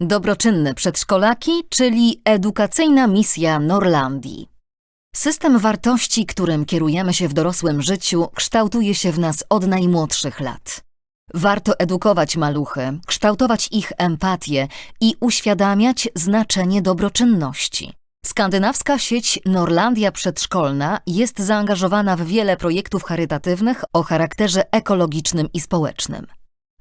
Dobroczynne przedszkolaki, czyli edukacyjna misja Norlandii. System wartości, którym kierujemy się w dorosłym życiu, kształtuje się w nas od najmłodszych lat. Warto edukować maluchy, kształtować ich empatię i uświadamiać znaczenie dobroczynności. Skandynawska sieć Norlandia Przedszkolna jest zaangażowana w wiele projektów charytatywnych o charakterze ekologicznym i społecznym.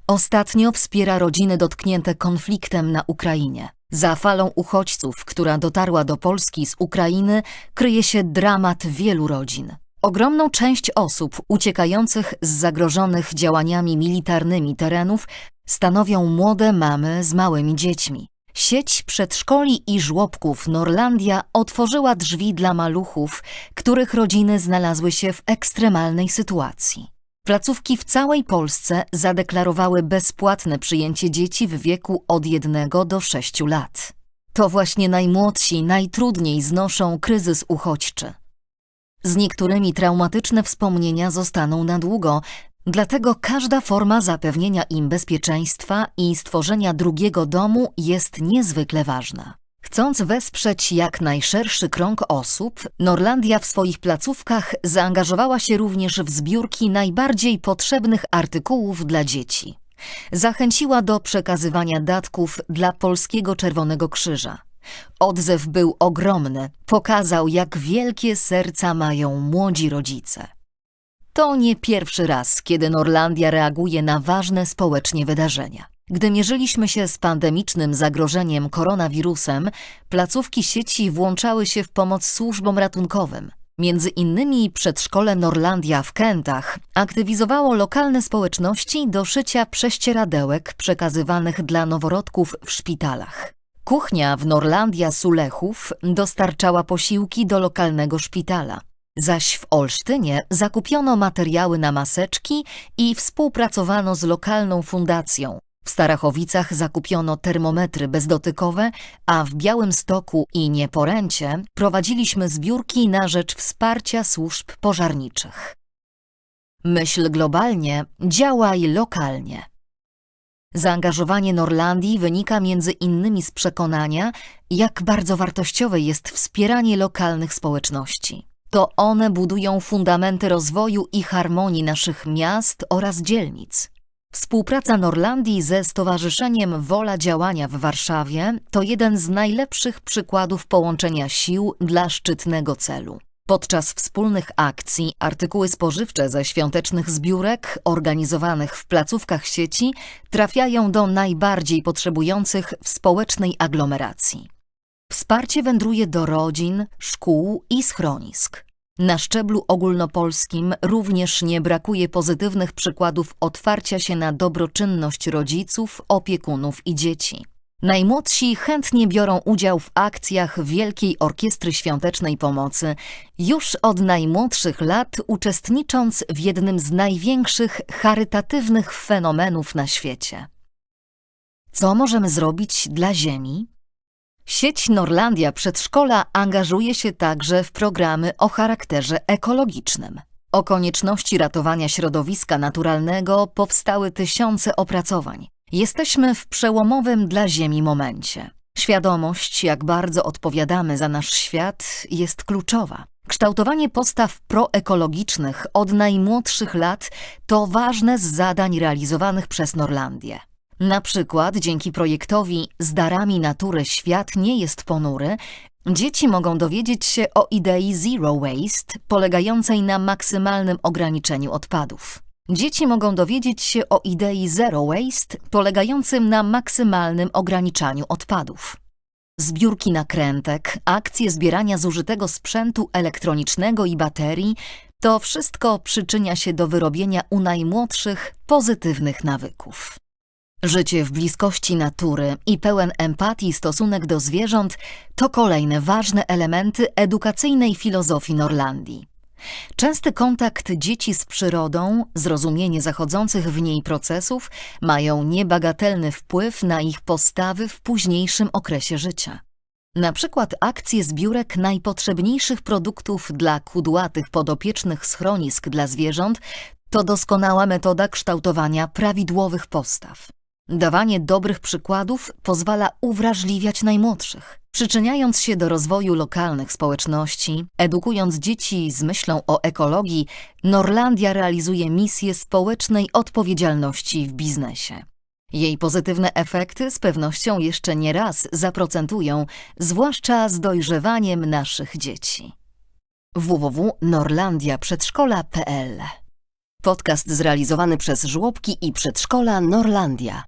Ostatnio wspiera rodziny dotknięte konfliktem na Ukrainie. Za falą uchodźców, która dotarła do Polski z Ukrainy, kryje się dramat wielu rodzin. Ogromną część osób uciekających z zagrożonych działaniami militarnymi terenów stanowią młode mamy z małymi dziećmi. Sieć przedszkoli i żłobków Norlandia otworzyła drzwi dla maluchów, których rodziny znalazły się w ekstremalnej sytuacji. Placówki w całej Polsce zadeklarowały bezpłatne przyjęcie dzieci w wieku od 1 do 6 lat. To właśnie najmłodsi najtrudniej znoszą kryzys uchodźczy. Z niektórymi traumatyczne wspomnienia zostaną na długo, dlatego każda forma zapewnienia im bezpieczeństwa i stworzenia drugiego domu jest niezwykle ważna. Chcąc wesprzeć jak najszerszy krąg osób, Norlandia w swoich placówkach zaangażowała się również w zbiórki najbardziej potrzebnych artykułów dla dzieci. Zachęciła do przekazywania datków dla Polskiego Czerwonego Krzyża. Odzew był ogromny, pokazał jak wielkie serca mają młodzi rodzice. To nie pierwszy raz, kiedy Norlandia reaguje na ważne społecznie wydarzenia. Gdy mierzyliśmy się z pandemicznym zagrożeniem koronawirusem, placówki sieci włączały się w pomoc służbom ratunkowym. Między innymi przedszkole Norlandia w Kętach aktywizowało lokalne społeczności do szycia prześcieradełek przekazywanych dla noworodków w szpitalach. Kuchnia w Norlandia Sulechów dostarczała posiłki do lokalnego szpitala. Zaś w Olsztynie zakupiono materiały na maseczki i współpracowano z lokalną fundacją. W Starachowicach zakupiono termometry bezdotykowe, a w Białymstoku i Nieporęcie prowadziliśmy zbiórki na rzecz wsparcia służb pożarniczych. Myśl globalnie, działaj lokalnie. Zaangażowanie Norlandii wynika między innymi z przekonania, jak bardzo wartościowe jest wspieranie lokalnych społeczności. To one budują fundamenty rozwoju i harmonii naszych miast oraz dzielnic. Współpraca Norlandii ze Stowarzyszeniem Wola Działania w Warszawie to jeden z najlepszych przykładów połączenia sił dla szczytnego celu. Podczas wspólnych akcji artykuły spożywcze ze świątecznych zbiórek organizowanych w placówkach sieci trafiają do najbardziej potrzebujących w społecznej aglomeracji. Wsparcie wędruje do rodzin, szkół i schronisk. Na szczeblu ogólnopolskim również nie brakuje pozytywnych przykładów otwarcia się na dobroczynność rodziców, opiekunów i dzieci. Najmłodsi chętnie biorą udział w akcjach Wielkiej Orkiestry Świątecznej Pomocy, już od najmłodszych lat uczestnicząc w jednym z największych charytatywnych fenomenów na świecie. Co możemy zrobić dla Ziemi? Sieć Norlandia Przedszkola angażuje się także w programy o charakterze ekologicznym. O konieczności ratowania środowiska naturalnego powstały tysiące opracowań. Jesteśmy w przełomowym dla Ziemi momencie. Świadomość, jak bardzo odpowiadamy za nasz świat, jest kluczowa. Kształtowanie postaw proekologicznych od najmłodszych lat to ważne z zadań realizowanych przez Norlandię. Na przykład dzięki projektowi Z darami natury świat nie jest ponury, dzieci mogą dowiedzieć się o idei Zero Waste, polegającej na maksymalnym ograniczeniu odpadów. Dzieci mogą dowiedzieć się o idei Zero Waste, polegającym na maksymalnym ograniczaniu odpadów. Zbiórki nakrętek, akcje zbierania zużytego sprzętu elektronicznego i baterii to wszystko przyczynia się do wyrobienia u najmłodszych pozytywnych nawyków. Życie w bliskości natury i pełen empatii stosunek do zwierząt to kolejne ważne elementy edukacyjnej filozofii Norlandii. Częsty kontakt dzieci z przyrodą, zrozumienie zachodzących w niej procesów mają niebagatelny wpływ na ich postawy w późniejszym okresie życia. Na przykład akcje zbiórek najpotrzebniejszych produktów dla kudłatych podopiecznych schronisk dla zwierząt to doskonała metoda kształtowania prawidłowych postaw. Dawanie dobrych przykładów pozwala uwrażliwiać najmłodszych. Przyczyniając się do rozwoju lokalnych społeczności, edukując dzieci z myślą o ekologii, Norlandia realizuje misję społecznej odpowiedzialności w biznesie. Jej pozytywne efekty z pewnością jeszcze nie raz zaprocentują, zwłaszcza z dojrzewaniem naszych dzieci. www.norlandiaprzedszkola.pl Podcast zrealizowany przez żłobki i przedszkola Norlandia.